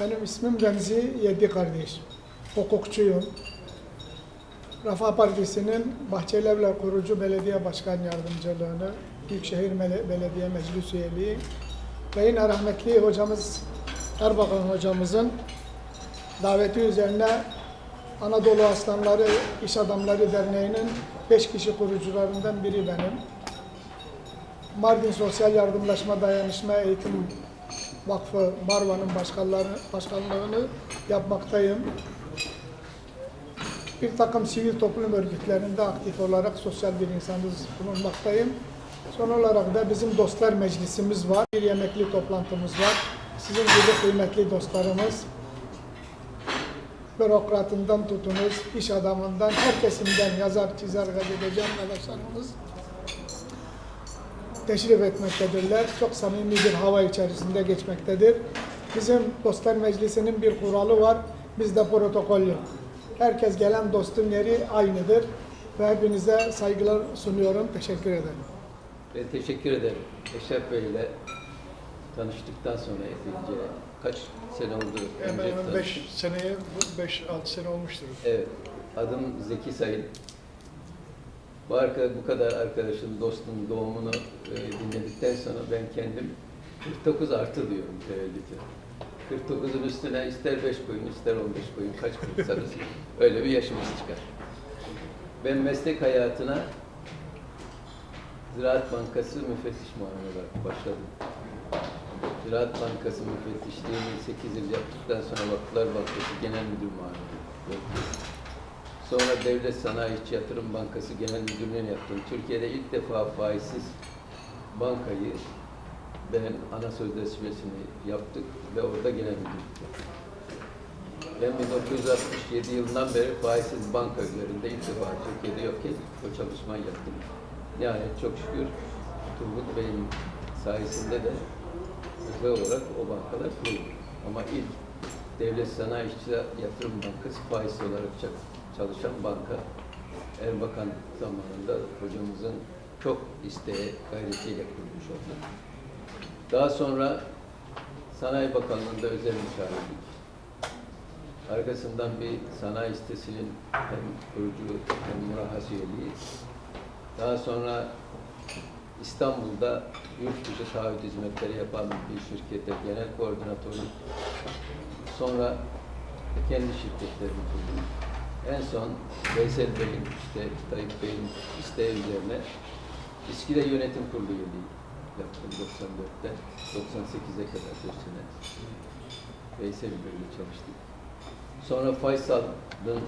Benim ismim Remzi Yedi Kardeş. Hukukçuyum. Refah Partisi'nin Bahçelievler kurucu belediye başkan yardımcılığını, Büyükşehir Belediye Meclis üyeliği ve yine rahmetli hocamız Erbakan hocamızın daveti üzerine Anadolu Aslanları İş Adamları Derneği'nin beş kişi kurucularından biri benim. Mardin Sosyal Yardımlaşma Dayanışma Eğitim Vakfı Marva'nın başkanları, başkanlığını yapmaktayım. Bir takım sivil toplum örgütlerinde aktif olarak sosyal bir insanız bulunmaktayım. Son olarak da bizim dostlar meclisimiz var. Bir yemekli toplantımız var. Sizin gibi kıymetli dostlarımız bürokratından tutunuz, iş adamından, her kesimden yazar, çizer, gazeteci arkadaşlarımız teşrif etmektedirler. Çok samimi bir hava içerisinde geçmektedir. Bizim Dostlar Meclisi'nin bir kuralı var. Bizde protokol yok. Herkes gelen dostun yeri aynıdır. Ve hepinize saygılar sunuyorum. Teşekkür ederim. Ben teşekkür ederim. Eşref Bey ile tanıştıktan sonra epeyce kaç sene oldu? Hemen önce hemen tanıştık? 5 seneye, 5-6 sene olmuştur. Evet. Adım Zeki Sayın. Bu, arka, bu kadar arkadaşın, dostun doğumunu e, dinledikten sonra ben kendim 49 artı diyorum tevellifi. 49'un üstüne ister 5 koyun, ister 15 koyun, kaç koysanız öyle bir yaşımız çıkar. Ben meslek hayatına Ziraat Bankası müfettiş muavini olarak başladım. Ziraat Bankası müfettişliğini 8 yıl yaptıktan sonra Vakıflar Bankası Genel Müdür muavini. Sonra Devlet Sanayi İş Yatırım Bankası Genel Müdürlüğü'nü yaptım. Türkiye'de ilk defa faizsiz bankayı ben ana sözleşmesini yaptık ve orada genel müdürlük. Ben 1967 yılından beri faizsiz banka üzerinde ilk defa Türkiye'de yokken o çalışmayı yaptım. Yani çok şükür Turgut Bey'in sayesinde de özel olarak o bankalar kuruldu. Ama ilk Devlet Sanayi İşçi Yatırım Bankası faizsiz olarak ça- çalışan banka Erbakan zamanında hocamızın çok isteği gayretiyle kurulmuş oldu. Daha sonra Sanayi Bakanlığı'nda özel müşavirlik. Arkasından bir sanayi sitesinin hem kurucu hem murahhas. Daha sonra İstanbul'da yurt dışı taahhüt hizmetleri yapan bir şirkete genel koordinatörlük. Sonra kendi şirketlerimi kurdum. En son Veysel Bey'in, işte Tayyip Bey'in isteği üzerine İSKİ'de yönetim kurulu üyeliği yaptım 94'ten 98'e kadar bir sene. Veysel Bey'le çalıştık. Sonra Faysal'ın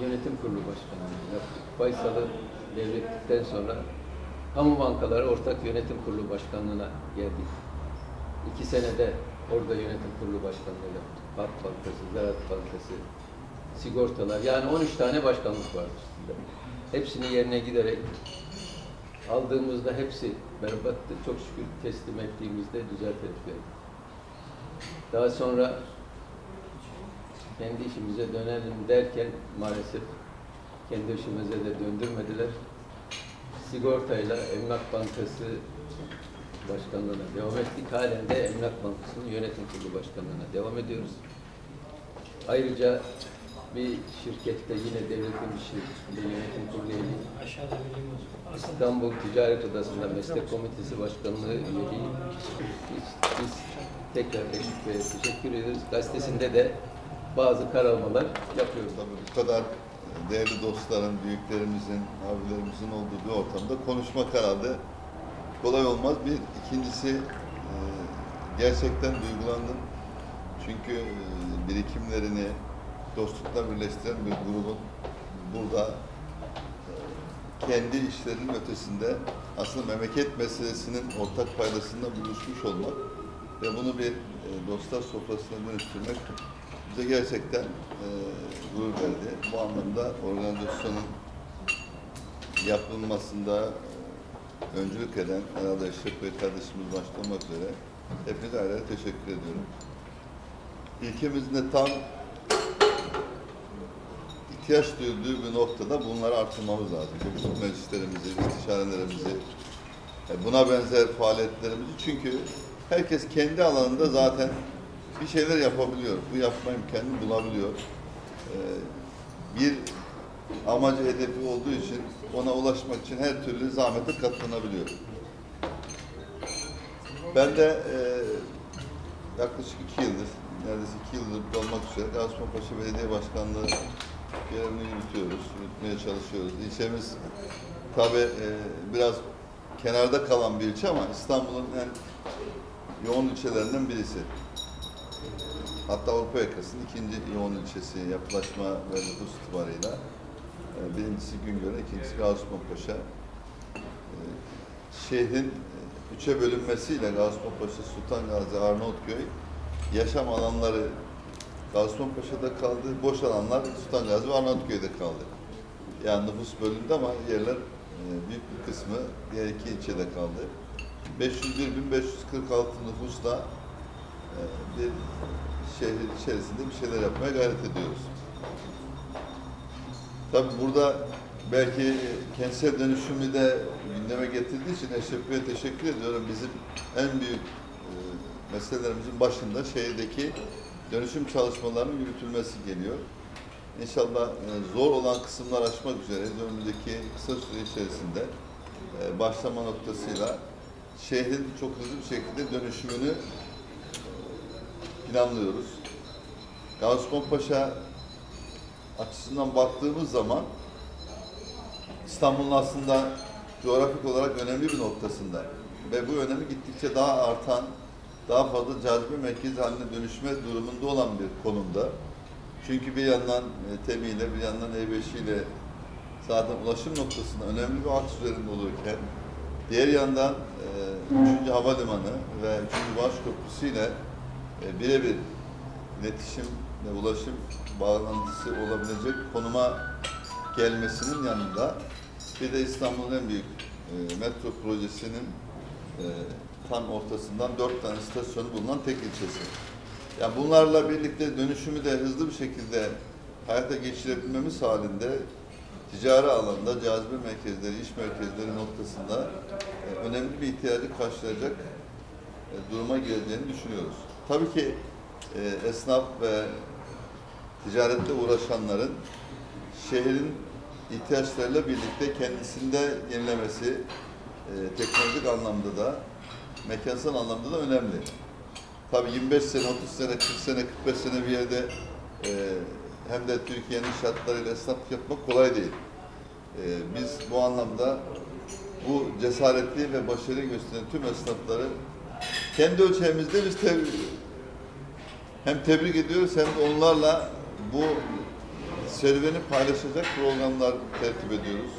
yönetim kurulu başkanlığı yaptık. Faysal'ı devrettikten sonra kamu bankaları ortak yönetim kurulu başkanlığına geldik. İki senede orada yönetim kurulu başkanlığı yaptık. Halk Bankası, Ziraat Bankası, sigortalar yani 13 tane başkanlık var üstünde. Hepsini yerine giderek aldığımızda hepsi berbattı. Çok şükür teslim ettiğimizde düzelterek verdik. Daha sonra kendi işimize dönelim derken maalesef kendi işimize de döndürmediler. Sigortayla Emlak Bankası Başkanlığı'na devam ettik. Halen de Emlak Bankası'nın yönetim kurulu başkanlığına devam ediyoruz. Ayrıca bir şirkette yine devletin bir şirketinde yönetim kurulu. İstanbul Ticaret Odası'nda Meslek Komitesi Başkanlığı üyeliği. Biz, biz tekrar Bey'e teşekkür ediyoruz. Gazetesinde de bazı karalamalar yapıyoruz. Tabii bu kadar değerli dostların, büyüklerimizin, abilerimizin olduğu bir ortamda konuşmak herhalde kolay olmaz. Bir ikincisi e, gerçekten duygulandım. Çünkü e, birikimlerini dostlukla birleştiren bir grubun burada e, kendi işlerinin ötesinde aslında memleket meselesinin ortak paydasında buluşmuş olmak ve bunu bir e, dostlar sofrasına dönüştürmek bize gerçekten e, gurur verdi. Bu anlamda organizasyonun yapılmasında öncülük eden herhalde Eşref Bey kardeşimiz başta olmak üzere hepinize ayrı ayrı teşekkür ediyorum. İlkemizin de tam ihtiyaç duyulduğu bir noktada bunları artırmamız lazım. Hukuk meclislerimizi, istişarelerimizi, e, buna benzer faaliyetlerimizi çünkü herkes kendi alanında zaten bir şeyler yapabiliyor. Bu yapma imkanını bulabiliyor. Ee, bir amacı hedefi olduğu için ona ulaşmak için her türlü zahmete katlanabiliyor. Ben de e, yaklaşık iki yıldır, neredeyse iki yıldır olmak üzere Gazipaşa Belediye Başkanlığı görevini yürütüyoruz, yürütmeye çalışıyoruz. İlçemiz tabi biraz kenarda kalan bir ilçe ama İstanbul'un en yoğun ilçelerinden birisi. Hatta Avrupa yakasının ikinci yoğun ilçesi yapılaşma ve nüfus itibarıyla. E, Birincisi Güngör, ikincisi Gazipaşa. E, Şehrin e, üçe bölünmesiyle Gazipaşa, Sultan Gazi, Arnavutköy yaşam alanları Gazipaşa'da kaldı, boş alanlar Sultan Gazi ve Arnavutköy'de kaldı. Yani nüfus bölündü ama yerler e, büyük bir kısmı diğer iki ilçede kaldı. 501.546 nüfusla e, bir şehrin içerisinde bir şeyler yapmaya gayret ediyoruz. Tabii burada belki kentsel dönüşümü de gündeme getirdiği için Eşref teşekkür ediyorum. Bizim en büyük e, meselelerimizin başında şehirdeki dönüşüm çalışmalarının yürütülmesi geliyor. İnşallah e, zor olan kısımlar aşmak üzere önümüzdeki kısa süre içerisinde e, başlama noktasıyla şehrin çok hızlı bir şekilde dönüşümünü planlıyoruz. Gazipaşa açısından baktığımız zaman İstanbul'un aslında coğrafik olarak önemli bir noktasında ve bu önemi gittikçe daha artan, daha fazla cazibe merkezi haline dönüşme durumunda olan bir konumda. Çünkü bir yandan e, TEMİ ile bir yandan E5 ile zaten ulaşım noktasında önemli bir aks üzerinde olurken diğer yandan e, 3. Havalimanı ve 3. Boğaç Köprüsü ile e, birebir iletişim ve ulaşım bağlantısı olabilecek konuma gelmesinin yanında bir de İstanbul'un en büyük e, metro projesinin e, tam ortasından dört tane istasyonu bulunan tek ilçesi. Yani bunlarla birlikte dönüşümü de hızlı bir şekilde hayata geçirebilmemiz halinde ticari alanda cazibe merkezleri, iş merkezleri noktasında e, önemli bir ihtiyacı karşılayacak e, duruma geleceğini düşünüyoruz. Tabii ki e, esnaf ve ticaretle uğraşanların şehrin ihtiyaçlarıyla birlikte kendisinde yenilemesi e, teknolojik anlamda da mekansal anlamda da önemli. Tabii 25 sene, 30 sene, 40 sene, 45 sene bir yerde e, hem de Türkiye'nin şartlarıyla esnaflık yapmak kolay değil. E, biz bu anlamda bu cesaretli ve başarı gösteren tüm esnafları kendi ölçeğimizde biz tebrik, hem tebrik ediyoruz hem de onlarla bu serüveni paylaşacak programlar tertip ediyoruz.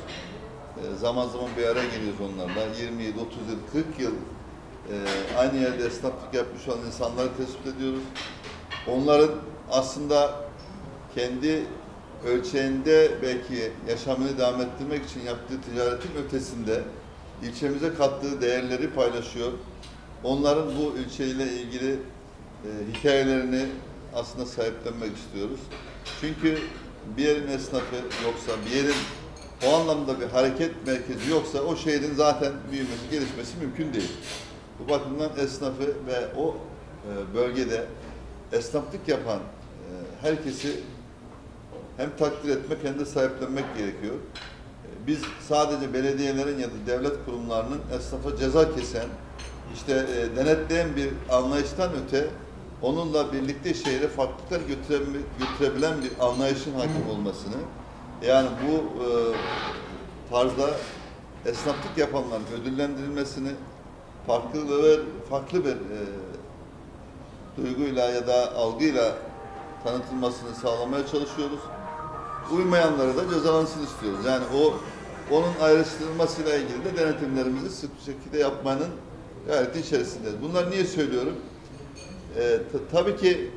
E, zaman zaman bir araya geliyoruz onlarla. 27, 30 yıl, 40 yıl e, aynı yerde esnaflık yapmış olan insanları tespit ediyoruz. Onların aslında kendi ölçeğinde belki yaşamını devam ettirmek için yaptığı ticaretin ötesinde ilçemize kattığı değerleri paylaşıyor. Onların bu ilçeyle ilgili e, hikayelerini aslında sahiplenmek istiyoruz. Çünkü bir yerin esnafı yoksa, bir yerin o anlamda bir hareket merkezi yoksa o şehrin zaten büyümesi, gelişmesi mümkün değil. Bu bakımdan esnafı ve o e, bölgede esnaflık yapan e, herkesi hem takdir etmek hem de sahiplenmek gerekiyor. E, Biz sadece belediyelerin ya da devlet kurumlarının esnafa ceza kesen, işte e, denetleyen bir anlayıştan öte onunla birlikte şehre farklılıklar götürebil- götürebilen bir anlayışın hakim olmasını yani bu tarzda esnaflık yapanların ödüllendirilmesini farklı ve farklı bir e, duyguyla ya da algıyla tanıtılmasını sağlamaya çalışıyoruz. Uymayanları da cezalansın istiyoruz. Yani o onun ayrıştırılmasıyla ilgili de denetimlerimizi sık bir şekilde yapmanın gayreti içerisindeyiz. Bunları niye söylüyorum? Ta- tabii ki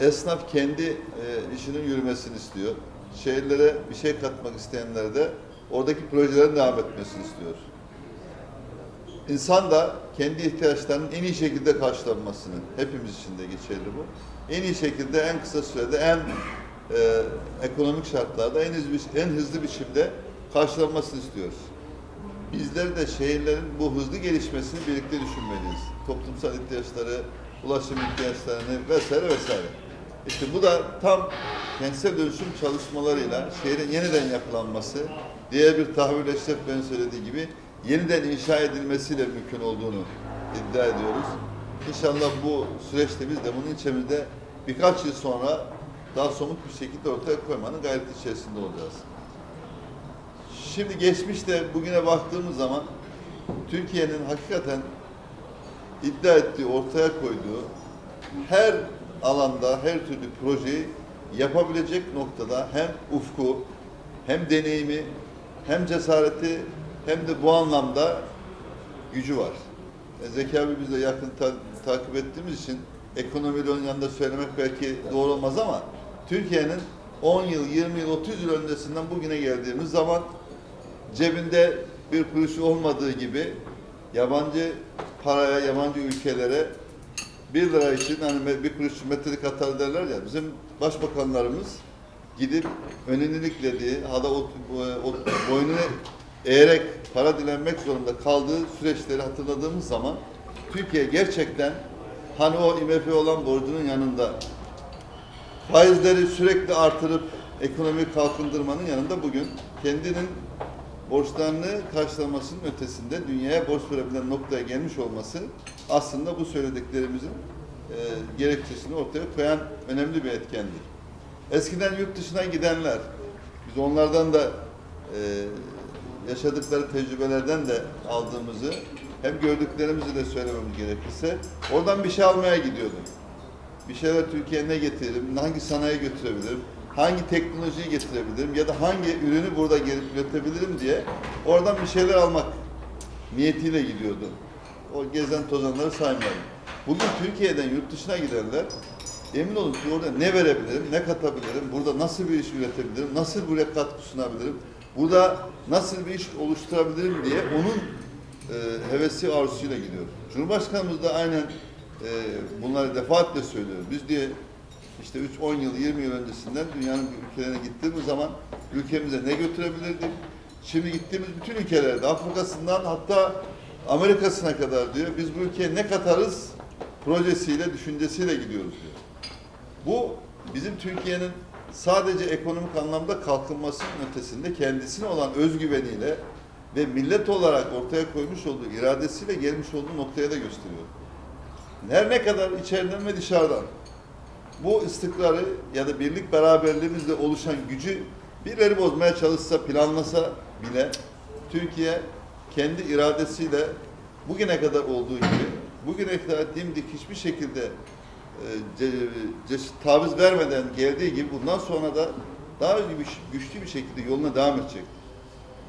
esnaf kendi e, işinin yürümesini istiyor. Şehirlere bir şey katmak isteyenler de oradaki projelerin devam etmesini istiyor. İnsan da kendi ihtiyaçlarının en iyi şekilde karşılanmasını, hepimiz için de geçerli bu. En iyi şekilde, en kısa sürede, en e, ekonomik şartlarda, en hızlı, en hızlı biçimde karşılanmasını istiyoruz. Bizler de şehirlerin bu hızlı gelişmesini birlikte düşünmeliyiz. Toplumsal ihtiyaçları, ulaşım ihtiyaçlarını vesaire vesaire. İşte bu da tam kentsel dönüşüm çalışmalarıyla şehrin yeniden yapılanması, diğer bir tahvil Eşref Bey'in söylediği gibi yeniden inşa edilmesiyle mümkün olduğunu iddia ediyoruz. İnşallah bu süreçte biz de bunun içimizde birkaç yıl sonra daha somut bir şekilde ortaya koymanın gayreti içerisinde olacağız. Şimdi geçmişte bugüne baktığımız zaman Türkiye'nin hakikaten iddia ettiği, ortaya koyduğu her alanda, her türlü projeyi yapabilecek noktada hem ufku, hem deneyimi, hem cesareti, hem de bu anlamda gücü var. E, Zeki abi biz de yakın ta- takip ettiğimiz için ekonomiyle onun yanında söylemek belki doğru olmaz ama Türkiye'nin 10 yıl, 20 yıl, 30 yıl öncesinden bugüne geldiğimiz zaman cebinde bir kuruşu olmadığı gibi yabancı paraya, yabancı ülkelere bir lira için hani bir kuruş metrelik atar derler ya bizim başbakanlarımız gidip önünü iliklediği, hada ot, boynunu eğerek para dilenmek zorunda kaldığı süreçleri hatırladığımız zaman Türkiye gerçekten hani o IMF olan borcunun yanında faizleri sürekli artırıp ekonomiyi kalkındırmanın yanında bugün kendinin borçlarını karşılamasının ötesinde dünyaya borç verebilen noktaya gelmiş olması aslında bu söylediklerimizin e, gerekçesini ortaya koyan önemli bir etkendir. Eskiden yurt dışına gidenler, biz onlardan da e, yaşadıkları tecrübelerden de aldığımızı hem gördüklerimizi de söylememiz gerekirse oradan bir şey almaya gidiyordum. Bir şeyler Türkiye'ye ne getiririm, hangi sanayi götürebilirim, hangi teknolojiyi getirebilirim ya da hangi ürünü burada gelip üretebilirim diye oradan bir şeyler almak niyetiyle gidiyordu. O gezen tozanları saymayalım. Bugün Türkiye'den yurt dışına gidenler emin olun ki orada ne verebilirim, ne katabilirim, burada nasıl bir iş üretebilirim, nasıl buraya katkı sunabilirim, burada nasıl bir iş oluşturabilirim diye onun e, hevesi arzusuyla gidiyor. Cumhurbaşkanımız da aynen e, bunları defaatle söylüyor. Biz diye işte 3, 10 yıl, 20 yıl öncesinden dünyanın ülkelerine gittiğimiz zaman ülkemize ne götürebilirdik? Şimdi gittiğimiz bütün ülkelerde, Afrika'sından hatta Amerika'sına kadar diyor, biz bu ülkeye ne katarız projesiyle, düşüncesiyle gidiyoruz diyor. Bu bizim Türkiye'nin sadece ekonomik anlamda kalkınmasının ötesinde kendisine olan özgüveniyle ve millet olarak ortaya koymuş olduğu iradesiyle gelmiş olduğu noktaya da gösteriyor. Her ne kadar içeriden ve dışarıdan bu istikrarı ya da birlik beraberliğimizle oluşan gücü birileri bozmaya çalışsa, planlasa bile Türkiye kendi iradesiyle bugüne kadar olduğu gibi bugüne kadar dimdik hiçbir şekilde taviz vermeden geldiği gibi bundan sonra da daha güç- güçlü bir şekilde yoluna devam edecek.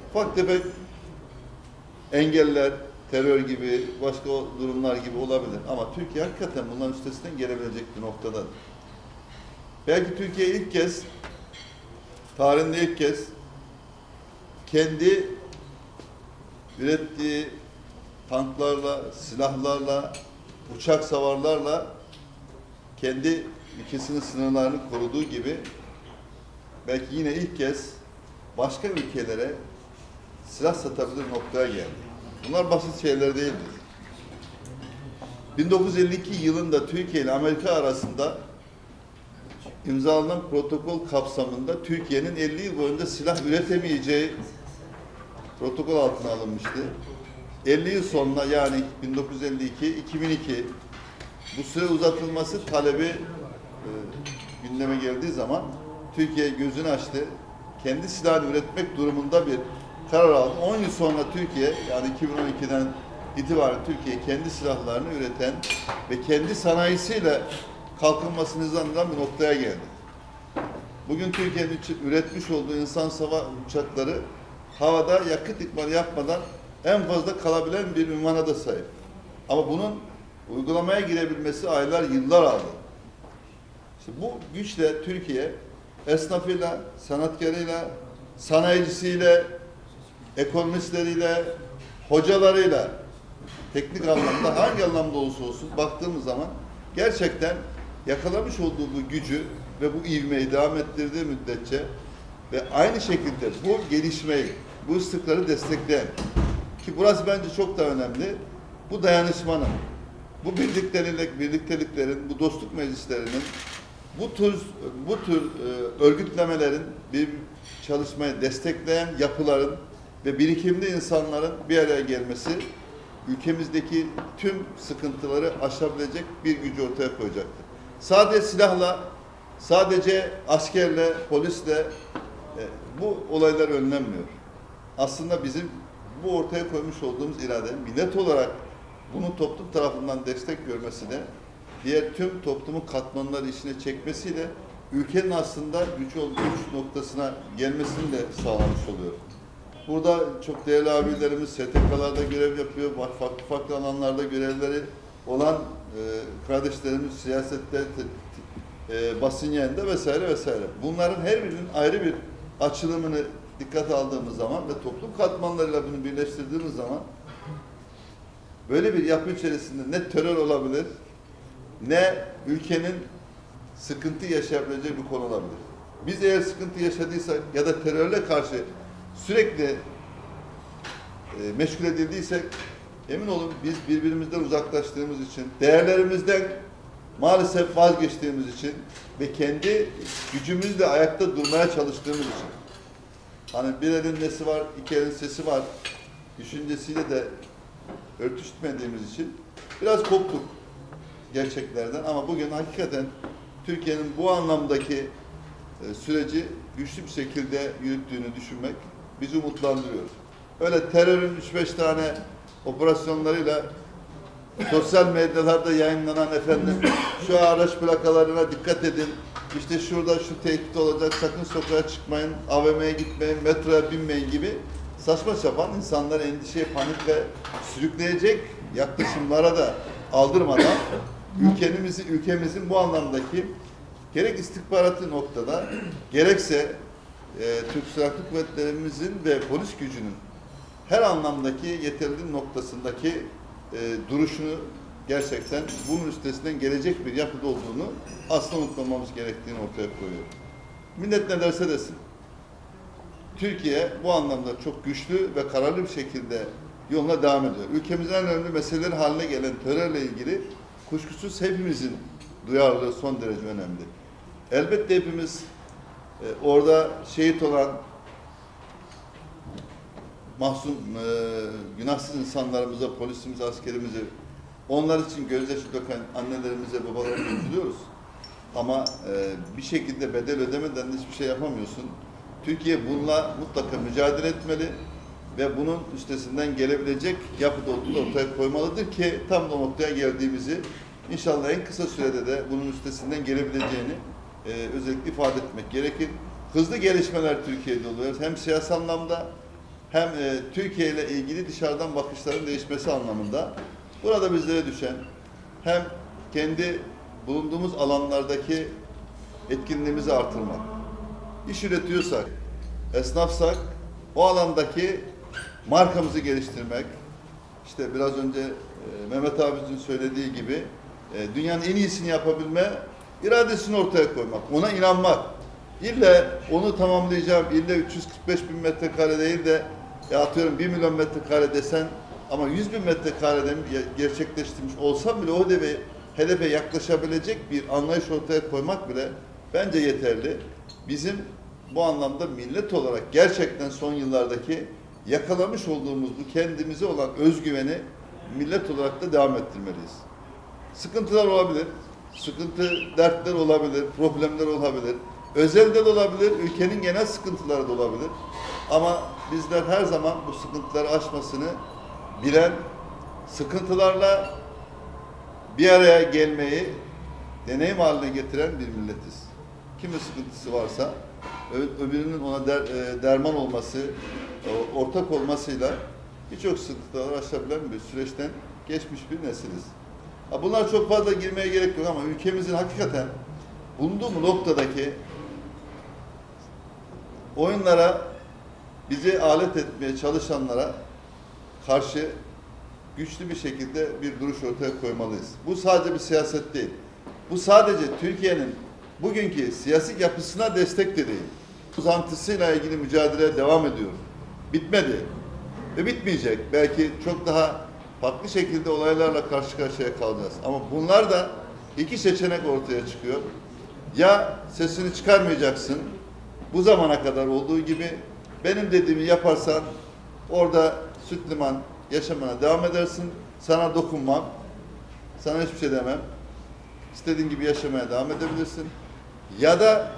Ufak tefek engeller, terör gibi, başka durumlar gibi olabilir. Ama Türkiye hakikaten bunların üstesinden gelebilecek bir noktada. Belki Türkiye ilk kez, tarihinde ilk kez kendi ürettiği tanklarla, silahlarla, uçak savarlarla kendi ülkesinin sınırlarını koruduğu gibi belki yine ilk kez başka ülkelere silah satabilir noktaya geldi. Bunlar basit şeyler değildir. 1952 yılında Türkiye ile Amerika arasında imzalanan protokol kapsamında Türkiye'nin 50 yıl boyunca silah üretemeyeceği protokol altına alınmıştı. 50 yıl sonra yani 1952 2002 bu süre uzatılması talebi e, gündeme geldiği zaman Türkiye gözünü açtı. Kendi silahını üretmek durumunda bir karar aldı. 10 yıl sonra Türkiye yani 2012'den itibaren Türkiye kendi silahlarını üreten ve kendi sanayisiyle kalkınmasını hızlandıran bir noktaya geldi. Bugün Türkiye'nin üretmiş olduğu insan sava uçakları havada yakıt ikmali yapmadan en fazla kalabilen bir ünvana da sahip. Ama bunun uygulamaya girebilmesi aylar, yıllar aldı. İşte bu güçle Türkiye esnafıyla, sanatkarıyla, sanayicisiyle, ekonomistleriyle, hocalarıyla teknik anlamda hangi anlamda olursa olsun baktığımız zaman gerçekten yakalamış olduğu bu gücü ve bu ivmeyi devam ettirdiği müddetçe ve aynı şekilde bu gelişmeyi, bu istikrarı destekleyen ki burası bence çok da önemli. Bu dayanışmanın bu birliktelik, birlikteliklerin, bu dostluk meclislerinin bu tür bu tür e, örgütlemelerin bir çalışmayı destekleyen yapıların ve birikimli insanların bir araya gelmesi ülkemizdeki tüm sıkıntıları aşabilecek bir gücü ortaya koyacaktır. Sadece silahla, sadece askerle, polisle e, bu olaylar önlenmiyor. Aslında bizim bu ortaya koymuş olduğumuz irade millet olarak bunun toplum tarafından destek görmesi diğer tüm toplumun katmanları içine çekmesiyle ülkenin aslında güç güç noktasına gelmesini de sağlamış oluyor. Burada çok değerli abilerimiz STK'larda görev yapıyor, farklı farklı alanlarda görevleri olan e, kardeşlerimiz siyasette, te- e, basın yayında vesaire vesaire. Bunların her birinin ayrı bir açılımını dikkate aldığımız zaman ve toplum katmanlarıyla bunu birleştirdiğimiz zaman böyle bir yapı içerisinde ne terör olabilir, ne ülkenin sıkıntı yaşayabileceği bir konu olabilir. Biz eğer sıkıntı yaşadıysak ya da terörle karşı sürekli e, meşgul edildiysek emin olun biz birbirimizden uzaklaştığımız için, değerlerimizden maalesef vazgeçtiğimiz için ve kendi gücümüzle ayakta durmaya çalıştığımız için. Hani bir elin nesi var, iki elin sesi var düşüncesiyle de örtüşmediğimiz için biraz koptuk gerçeklerden ama bugün hakikaten Türkiye'nin bu anlamdaki e, süreci güçlü bir şekilde yürüttüğünü düşünmek bizi umutlandırıyor. Öyle terörün 3-5 tane operasyonlarıyla sosyal medyalarda yayınlanan efendim şu araç plakalarına dikkat edin. İşte şurada şu tehdit olacak, sakın sokağa çıkmayın, AVM'ye gitmeyin, metroya binmeyin gibi saçma sapan insanları endişeye, panikle sürükleyecek yaklaşımlara da aldırmadan ülkemizi, ülkemizin bu anlamdaki gerek istihbaratı noktada gerekse e, Türk Silahlı Kuvvetlerimizin ve polis gücünün her anlamdaki yeterli noktasındaki e, duruşunu gerçekten bunun üstesinden gelecek bir yapıda olduğunu asla unutmamamız gerektiğini ortaya koyuyor. Millet ne derse desin. Türkiye bu anlamda çok güçlü ve kararlı bir şekilde yoluna devam ediyor. Ülkemizin en önemli meseleleri haline gelen terörle ilgili kuşkusuz hepimizin duyarlılığı son derece önemli. Elbette hepimiz e, orada şehit olan mahzun, e, günahsız insanlarımıza, polisimize, askerimize, onlar için gözyaşı döken annelerimize, babalarımıza üzülüyoruz. Ama e, bir şekilde bedel ödemeden de hiçbir şey yapamıyorsun. Türkiye bununla mutlaka mücadele etmeli ve bunun üstesinden gelebilecek yapıda olduğunu ortaya koymalıdır ki tam da noktaya geldiğimizi inşallah en kısa sürede de bunun üstesinden gelebileceğini e, özellikle ifade etmek gerekir. Hızlı gelişmeler Türkiye'de oluyor. Hem siyasi anlamda hem e, Türkiye ile ilgili dışarıdan bakışların değişmesi anlamında. Burada bizlere düşen hem kendi bulunduğumuz alanlardaki etkinliğimizi artırmak, iş üretiyorsak, esnafsak o alandaki markamızı geliştirmek, işte biraz önce e, Mehmet abimizin söylediği gibi e, dünyanın en iyisini yapabilme iradesini ortaya koymak, ona inanmak. İlle onu tamamlayacağım, ille 345 bin metrekare değil de ya atıyorum 1 milyon metrekare desen ama 100 bin metrekareden gerçekleştirmiş olsam bile o hedefe, hedefe yaklaşabilecek bir anlayış ortaya koymak bile bence yeterli. Bizim bu anlamda millet olarak gerçekten son yıllardaki yakalamış olduğumuz bu kendimize olan özgüveni millet olarak da devam ettirmeliyiz. Sıkıntılar olabilir, sıkıntı, dertler olabilir, problemler olabilir. Özelde de olabilir, ülkenin genel sıkıntıları da olabilir. Ama bizler her zaman bu sıkıntıları aşmasını bilen, sıkıntılarla bir araya gelmeyi deneyim haline getiren bir milletiz. Kimin sıkıntısı varsa öbürünün ona der, e, derman olması, o- ortak olmasıyla birçok sıkıntıları aşabilen bir süreçten geçmiş bir nesiliz. Ha, Bunlar çok fazla girmeye gerek yok ama ülkemizin hakikaten bulunduğu noktadaki oyunlara bizi alet etmeye çalışanlara karşı güçlü bir şekilde bir duruş ortaya koymalıyız. Bu sadece bir siyaset değil. Bu sadece Türkiye'nin bugünkü siyasi yapısına destek de değil. Uzantısıyla ilgili mücadele devam ediyor. Bitmedi. Ve bitmeyecek. Belki çok daha farklı şekilde olaylarla karşı karşıya kalacağız. Ama bunlar da iki seçenek ortaya çıkıyor. Ya sesini çıkarmayacaksın, bu zamana kadar olduğu gibi benim dediğimi yaparsan orada süt liman yaşamana devam edersin, sana dokunmam, sana hiçbir şey demem. İstediğin gibi yaşamaya devam edebilirsin. Ya da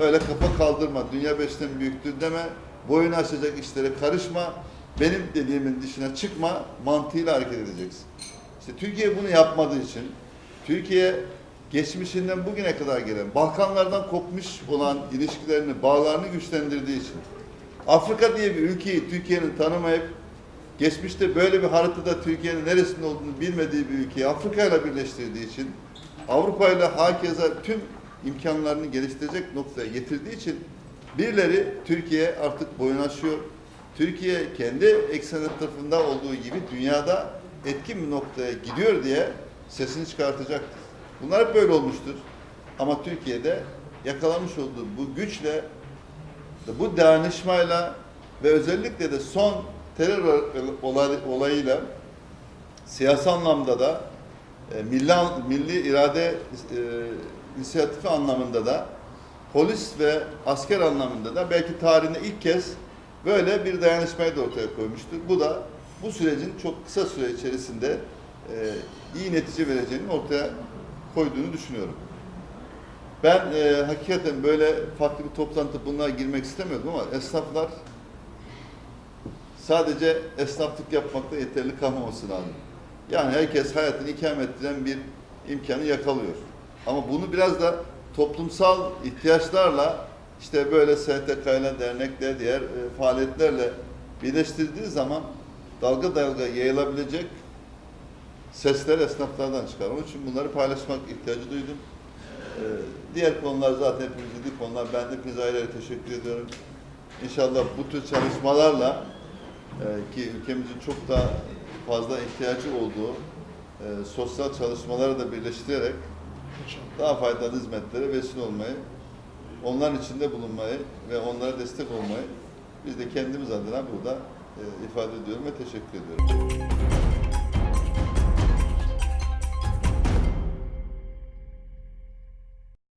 öyle kafa kaldırma, dünya beşten büyüktür deme, boyunu aşacak işlere karışma, benim dediğimin dışına çıkma mantığıyla hareket edeceksin. İşte Türkiye bunu yapmadığı için, Türkiye geçmişinden bugüne kadar gelen, Balkanlardan kopmuş olan ilişkilerini, bağlarını güçlendirdiği için, Afrika diye bir ülkeyi Türkiye'nin tanımayıp, geçmişte böyle bir haritada Türkiye'nin neresinde olduğunu bilmediği bir ülkeyi Afrika ile birleştirdiği için, Avrupa ile hakeza tüm imkanlarını geliştirecek noktaya getirdiği için birileri Türkiye artık boyun aşıyor. Türkiye kendi eksen etrafında olduğu gibi dünyada etkin bir noktaya gidiyor diye sesini çıkartacaktır. Bunlar hep böyle olmuştur. Ama Türkiye'de yakalamış olduğu bu güçle, bu dayanışmayla ve özellikle de son terör olay- olayıyla siyasi anlamda da e, milli, milli irade e, inisiyatifi anlamında da polis ve asker anlamında da belki tarihinde ilk kez böyle bir dayanışmayı da ortaya koymuştur. Bu da bu sürecin çok kısa süre içerisinde e, iyi netice vereceğini ortaya koyduğunu düşünüyorum. Ben e, hakikaten böyle farklı bir toplantı bunlara girmek istemiyordum ama esnaflar sadece esnaflık yapmakta yeterli kalmaması lazım. Yani herkes hayatını ikame ettiren bir imkanı yakalıyor. Ama bunu biraz da toplumsal ihtiyaçlarla işte böyle STK'yla, dernekle, diğer e, faaliyetlerle birleştirdiği zaman dalga dalga yayılabilecek sesler esnaflardan çıkar. Onun için bunları paylaşmak ihtiyacı duydum. Ee, diğer konular zaten hepimiz dedik konular. Ben de hepinize ayrı teşekkür ediyorum. İnşallah bu tür çalışmalarla e, ki ülkemizin çok daha fazla ihtiyacı olduğu e, sosyal çalışmaları da birleştirerek daha faydalı hizmetlere vesile olmayı, onların içinde bulunmayı ve onlara destek olmayı biz de kendimiz adına burada e, ifade ediyorum ve teşekkür ediyorum.